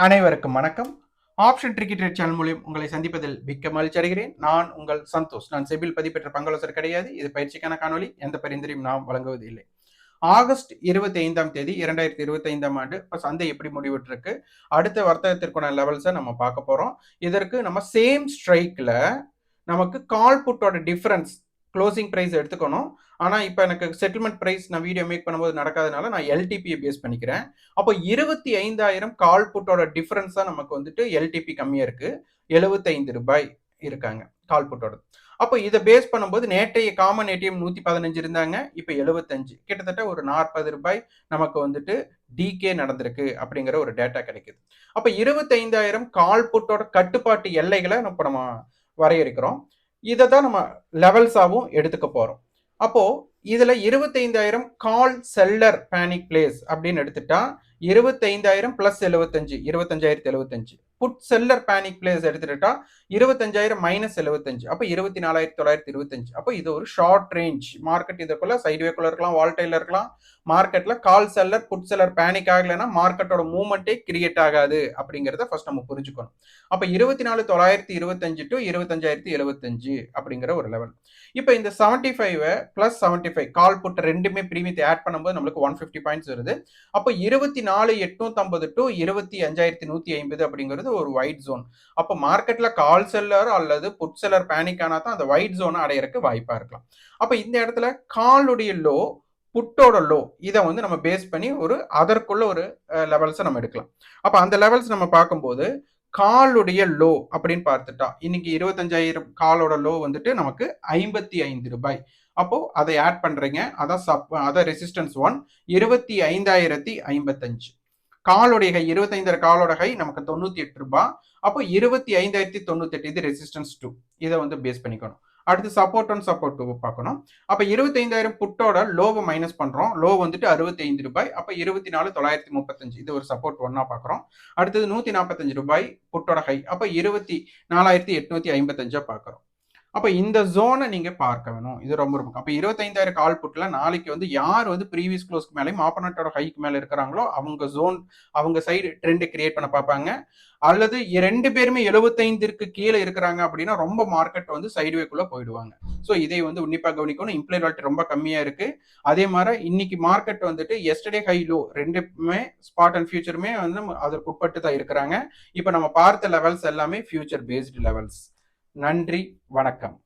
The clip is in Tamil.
அனைவருக்கும் வணக்கம். ஆப்ஷன் ட்ரிக்கி சேனல் மூலியம் உங்களை சந்திப்பதில் மிக்க மகிழ்ச்சி அடைகிறேன். நான் உங்கள் சந்தோஷ். நான் செபில் பதிப்பெற்ற பங்கலோசர் கிடையாது. இது பயிற்சிக்கான காணொலி எந்த பரிந்துரையும் நாம் வழங்குவது இல்லை. ஆகஸ்ட் இருபத்தி ஐந்தாம் தேதி இரண்டாயிரத்தி இருபத்தி ஐந்தாம் ஆண்டு இப்போ சந்தை எப்படி முடிவிட்டிருக்கு அடுத்த வர்த்தகத்திற்கான லெவல்ஸை நம்ம பார்க்க போறோம். இதற்கு நம்ம சேம் ஸ்ட்ரைக்கில் நமக்கு கால் புட்டோட டிஃப்ரென்ஸ் க்ளோசிங் ப்ரைஸ் எடுத்துக்கணும். ஆனால் இப்போ எனக்கு செட்டில்மெண்ட் ப்ரைஸ் நான் வீடியோ மேக் பண்ணும்போது நடக்காதனால நான் எல்டிபியை பேஸ் பண்ணிக்கிறேன். அப்போ இருபத்தி ஐந்தாயிரம் கால் புட்டோட டிஃபரன்ஸ் தான் நமக்கு வந்துட்டு எல்டிபி கம்மியாக இருக்குது எழுபத்தைந்து ரூபாய் இருக்காங்க கால் புட்டோட அப்போ இதை பேஸ் பண்ணும்போது நேற்றைய காமன் ஏடிஎம் நூற்றி பதினஞ்சு இருந்தாங்க. இப்போ எழுபத்தஞ்சு கிட்டத்தட்ட ஒரு நாற்பது ரூபாய் நமக்கு வந்துட்டு டிகே நடந்திருக்கு அப்படிங்கிற ஒரு டேட்டா கிடைக்குது. அப்போ இருபத்தைந்தாயிரம் கால் புட்டோட கட்டுப்பாட்டு எல்லைகளை இப்போ நம்ம வரையறுக்கிறோம். இதை தான் நம்ம லெவல்ஸாகவும் எடுத்துக்க போகிறோம் அப்போது இதில் இருபத்தைந்தாயிரம் கால் செல்லர் பேனிக் பிளேஸ் அப்படின்னு எடுத்துட்டா இருபத்தைந்தாயிரம் ப்ளஸ் எழுபத்தஞ்சு இருபத்தஞ்சாயிரத்தி எழுபத்தஞ்சு புட் செல்லர் பேனிக் பிளேஸ் எடுத்துட்டா இருபத்தஞ்சாயிரம் மைனஸ் எழுபத்தஞ்சு. அப்போ இருபத்தி நாலாயிரத்தி தொள்ளாயிரத்தி இருபத்தஞ்சு. அப்போ இது ஒரு ஷார்ட் ரேஞ்ச் மார்க்கெட் இதற்குள்ள சைடுவேக்குள்ள இருக்கலாம் வால்டைல இருக்கலாம். மார்க்கெட்ல call seller put seller panic ஆகலைன்னா மார்க்கெட்டோட மூவ்மெண்ட்டே கிரியேட் ஆகாது அப்படிங்கிறத ஃபர்ஸ்ட் நம்ம புரிஞ்சுக்கணும். அப்போ இருபத்தி நாலு தொள்ளாயிரத்தி இருபத்தஞ்சு டு இருபத்தஞ்சாயிரத்தி எழுபத்தஞ்சு அப்படிங்கிற ஒரு லெவல் இப்போ இந்த seventy five plus seventy five call put ரெண்டுமே பிரீமியத்தை ஆட் பண்ணும்போது நம்மளுக்கு ஒன் ஃபிஃப்டி பாயிண்ட்ஸ் வருது. அப்போ இருபத்தி நாலு எட்நூத்தம்பது டு இருபத்தி அஞ்சாயிரத்தி நூற்றி ஐம்பது அப்படிங்கிறது ஒரு ஒயிட் ஜோன் அப்போ மார்க்கெட்ல கால் செல்லர் அல்லது புட் செல்லர் பேனிக் ஆனால் தான் அந்த ஒயிட் ஜோனை அடையறக்கு வாய்ப்பா இருக்கலாம். அப்போ இந்த இடத்துல காலுடைய லோ புட்டோட லோ இதை வந்து நம்ம பேஸ் பண்ணி ஒரு அதற்குள்ள ஒரு லெவல்ஸை நம்ம எடுக்கலாம். அப்போ அந்த லெவல்ஸ் நம்ம பார்க்கும்போது காலுடைய லோ அப்படின்னு பார்த்துட்டா இன்னைக்கு இருபத்தஞ்சாயிரம் காலோட லோ வந்துட்டு நமக்கு ஐம்பத்தி ஐந்து ரூபாய். அப்போ அதை ஆட் பண்றீங்க. அதான் சப் அதான் ரெசிஸ்டன்ஸ் ஒன் இருபத்தி ஐந்தாயிரத்தி ஐம்பத்தஞ்சு. காலோடைய கை இருபத்தைந்தாயிரம் காலோட கை நமக்கு தொண்ணூத்தி எட்டு ரூபாய் அப்போ இருபத்தி ஐந்தாயிரத்தி தொண்ணூத்தி எட்டு இது ரெசிஸ்டன்ஸ் டூ இதை வந்து பேஸ் பண்ணிக்கணும். அடுத்து சப்போர்ட் ஒன் சப்போர்ட் டூ பார்க்கணும். அப்போ இருபத்தைந்தாயிரம் புட்டோட லோவை மைனஸ் பண்ணுறோம் லோ வந்துட்டு அறுபத்தி ஐந்து ரூபாய். அப்போ இருபத்தி நாலு தொள்ளாயிரத்தி முப்பத்தஞ்சு. இது ஒரு சப்போர்ட் ஒன்னாக பார்க்குறோம். அடுத்தது நூற்றி நாற்பத்தஞ்சு ரூபாய் புட்டோட ஹை அப்போ இருபத்தி நாலாயிரத்தி எட்நூத்தி ஐம்பத்தஞ்சா பார்க்குறோம். அப்போ இந்த ஜோனை நீங்கள் பார்க்க வேணும். இது ரொம்ப ரொம்ப அப்போ இருபத்தைந்தாயிரம் கால் புட்டில் நாளைக்கு வந்து யார் வந்து ப்ரீவியஸ் க்ளோஸ்க்கு மேலேயும் ஆப்பனட்டோட ஹைக்கு மேலே இருக்கிறாங்களோ அவங்க ஜோன் அவங்க சைடு ட்ரெண்டை கிரியேட் பண்ண பார்ப்பாங்க. அல்லது ரெண்டு பேருமே எழுபத்தைந்திற்கு கீழே இருக்கிறாங்க அப்படின்னா ரொம்ப மார்க்கெட் வந்து சைடுவேக்குள்ளே போயிடுவாங்க. ஸோ இதை வந்து உன்னிப்பாக கவனிக்கணும். இம்ப்ளைட் வால்ட் ரொம்ப கம்மியாக இருக்குது அதே மாதிரி இன்னைக்கு மார்க்கெட் வந்துட்டு எஸ்டர்டே ஹை லோ ரெண்டுமே ஸ்பாட் அண்ட் ஃபியூச்சருமே வந்து அதற்கு உட்பட்டு தான் இருக்கிறாங்க. இப்போ நம்ம பார்த்த லெவல்ஸ் எல்லாமே ஃபியூச்சர் பேஸ்டு லெவல்ஸ் நன்றி வணக்கம்.